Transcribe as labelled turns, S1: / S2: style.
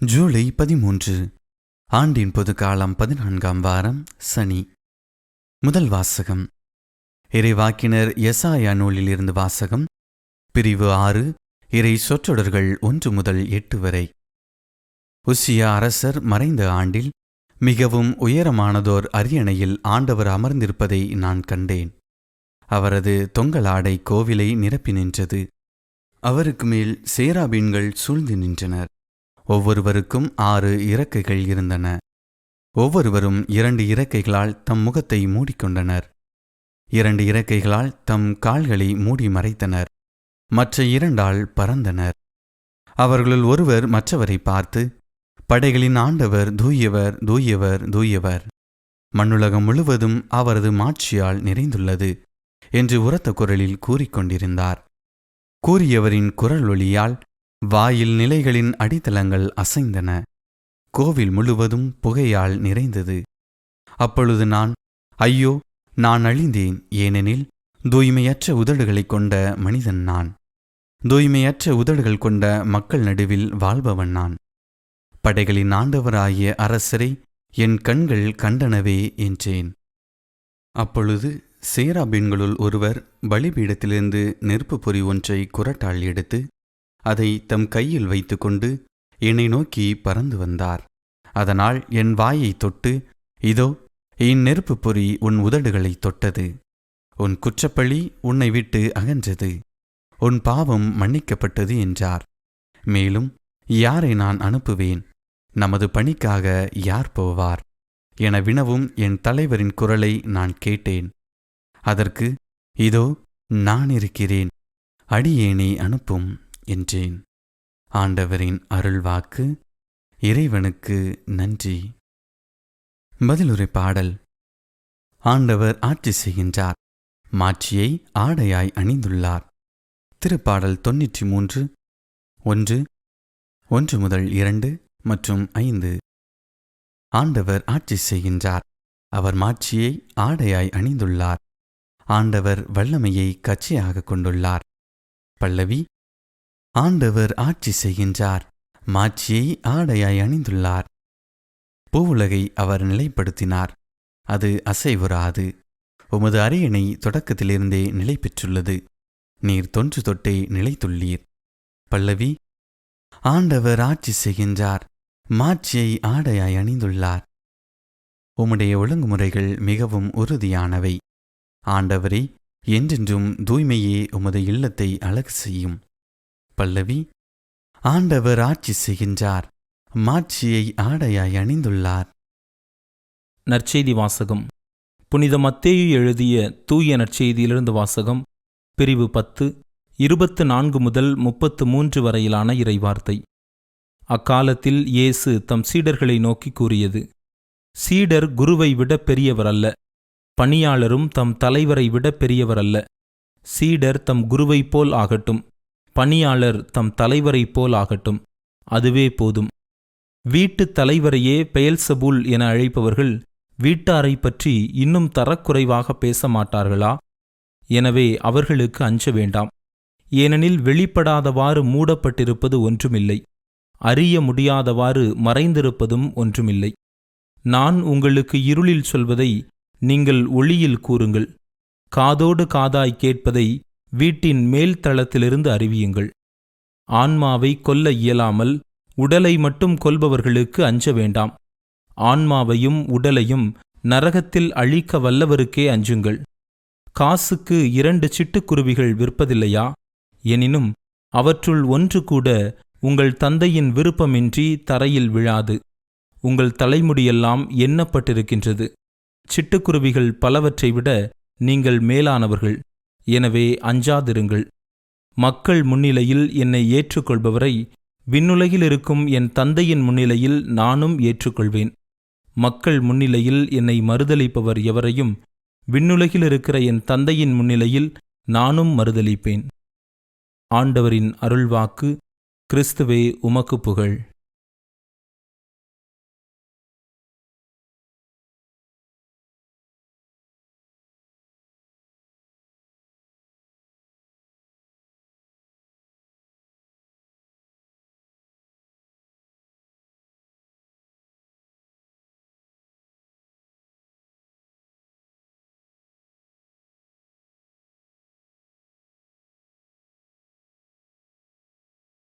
S1: ஜூலை பதிமூன்று ஆண்டின் பொதுக்காலம் பதினான்காம் வாரம் சனி. முதல் வாசகம். இறைவாக்கினர் எசாயா நூலிலிருந்து வாசகம். பிரிவு ஆறு இறை சொற்றொடர்கள் ஒன்று முதல் எட்டு வரை. உசியா அரசர் மறைந்த ஆண்டில் மிகவும் உயரமானதோர் அரியணையில் ஆண்டவர் அமர்ந்திருப்பதை நான் கண்டேன். அவரது தொங்கலாடை கோவிலை நிரப்பி நின்றது. அவருக்கு மேல் சேராபீன்கள் சூழ்ந்து நின்றனர். ஒவ்வொருவருக்கும் ஆறு இறக்கைகள் இருந்தன. ஒவ்வொருவரும் இரண்டு இறக்கைகளால் தம் முகத்தை மூடிக்கொண்டனர். இரண்டு இறக்கைகளால் தம் கால்களை மூடி மறைத்தனர். மற்ற இரண்டால் பறந்தனர். அவர்களுள் ஒருவர் மற்றவரை பார்த்து படைகளின் ஆண்டவர் தூயவர் தூயவர் தூயவர். மண்ணுலகம் முழுவதும் அவரது மாட்சியால் நிறைந்துள்ளது என்று உரத்த குரலில் கூறிக்கொண்டிருந்தார். கூறியவரின் குரல் ஒளியால் வாயில் நிலைகளின் அடித்தளங்கள் அசைந்தன. கோவில் முழுவதும் புகையால் நிறைந்தது. அப்பொழுது நான் ஐயோ நான் அழிந்தேன். ஏனெனில் தூய்மையற்ற உதடுகளைக் கொண்ட மனிதன் நான். தூய்மையற்ற உதடுகள் கொண்ட மக்கள் நடுவில் வாழ்பவன் நான். படைகளின் ஆண்டவராகிய அரசரை என் கண்கள் கண்டனவே என்றேன். அப்பொழுது சேராபீன்களுள் ஒருவர் பலிபீடத்திலிருந்து நெருப்புப் பொறி ஒன்றை குரட்டால் எடுத்து அதை தம் கையில் வைத்துக்கொண்டு என்னை நோக்கி பறந்து வந்தார். அதனால் என் வாயை தொட்டு இதோ இந்நெருப்புப் பொறி உன் உதடுகளை தொட்டது. உன் குற்றப்பழி உன்னை விட்டு அகன்றது. உன் பாவம் மன்னிக்கப்பட்டது என்றார். மேலும் யாரை நான் அனுப்புவேன்? நமது பணிக்காக யார் போவார்? என வினவும் என் தலைவரின் குரலை நான் கேட்டேன். அதற்கு இதோ நான் இருக்கிறேன். அடியேனை அனுப்பும். என்றேன். ஆண்டவரின் அருள்வாக்கு இறைவனுக்கு நன்றி. பதிலுரை பாடல். ஆண்டவர் ஆட்சி செய்கின்றார். மாட்சியை ஆடையாய் அணிந்துள்ளார். திருப்பாடல் தொன்னூற்றி மூன்று ஒன்று ஒன்று முதல் இரண்டு மற்றும் ஐந்து. ஆண்டவர் ஆட்சி செய்கின்றார். அவர் மாட்சியை ஆடையாய் அணிந்துள்ளார். ஆண்டவர் வல்லமையை கச்சையாக கொண்டுள்ளார். பல்லவி ஆண்டவர் ஆட்சி செய்கின்றார். மாட்சியை ஆடையாய் அணிந்துள்ளார். பூவுலகை அவர் நிலைப்படுத்தினார். அது அசைவுறாது. உமது அரியணை தொடக்கத்திலிருந்தே நிலை பெற்றுள்ளது நீர் தொன்று தொட்டே நிலைத்துள்ளீர். பல்லவி ஆண்டவர் ஆட்சி செய்கின்றார். மாட்சியை ஆடையாய் அணிந்துள்ளார். உம்முடைய ஒழுங்குமுறைகள் மிகவும் உறுதியானவை. ஆண்டவரே என்றென்றும் தூய்மையே உமது இல்லத்தை அழகு செய்யும். பல்லவி ஆண்டவர் ஆட்சி செய்கின்றார் மாட்சியை ஆடையாய் அணிந்துள்ளார்.
S2: நற்செய்தி வாசகம். புனித மத்தேயு எழுதிய தூய நற்செய்தியிலிருந்து வாசகம் பிரிவு பத்து இருபத்து நான்கு முதல் முப்பத்து மூன்று வரையிலான இறைவார்த்தை. அக்காலத்தில் இயேசு தம் சீடர்களை நோக்கி கூறியது சீடர் குருவை விட பெரியவர் அல்ல பணியாளரும் தம் தலைவரை விட பெரியவர் அல்ல சீடர் தம் குருவைப் போல் ஆகட்டும். பணியாளர் தம் தலைவரைப் போல் ஆகட்டும். அதுவே போதும். வீட்டுத் தலைவரையே பெயல்சபூல் என அழைப்பவர்கள் வீட்டாரை பற்றி இன்னும் தரக்குறைவாக பேச மாட்டார்களா? எனவே அவர்களுக்கு அஞ்ச வேண்டாம். ஏனெனில் வெளிப்படாதவாறு மூடப்பட்டிருப்பது ஒன்றுமில்லை. அறிய முடியாதவாறு மறைந்திருப்பதும் ஒன்றுமில்லை. நான் உங்களுக்கு இருளில் சொல்வதை நீங்கள் ஒளியில் கூறுங்கள். காதோடு காதாய் கேட்பதை வீட்டின் மேல் தளத்திலிருந்து அறிவியுங்கள். ஆன்மாவை கொல்ல இயலாமல் உடலை மட்டும் கொல்பவர்களுக்கு அஞ்ச வேண்டாம். ஆன்மாவையும் உடலையும் நரகத்தில் அழிக்க வல்லவருக்கே அஞ்சுங்கள். காசுக்கு இரண்டு சிட்டுக்குருவிகள் விற்பதில்லையா? எனினும் அவற்றுள் ஒன்று கூட உங்கள் தந்தையின் விருப்பமின்றி தரையில் விழாது. உங்கள் தலைமுடியெல்லாம் எண்ணப்பட்டிருக்கின்றது. சிட்டுக்குருவிகள் பலவற்றை விட நீங்கள் மேலானவர்கள். எனவே அஞ்சாதிருங்கள். மக்கள் முன்னிலையில் என்னை ஏற்றுக்கொள்பவரை விண்ணுலகில் இருக்கும் என் தந்தையின் முன்னிலையில் நானும் ஏற்றுக்கொள்வேன். மக்கள் முன்னிலையில் என்னை மறுதலிப்பவர் எவரையும் விண்ணுலகில் இருக்கிற என் தந்தையின் முன்னிலையில் நானும் மறுதளிப்பேன் ஆண்டவரின் அருள்வாக்கு கிறிஸ்துவே உமக்கு புகழ்.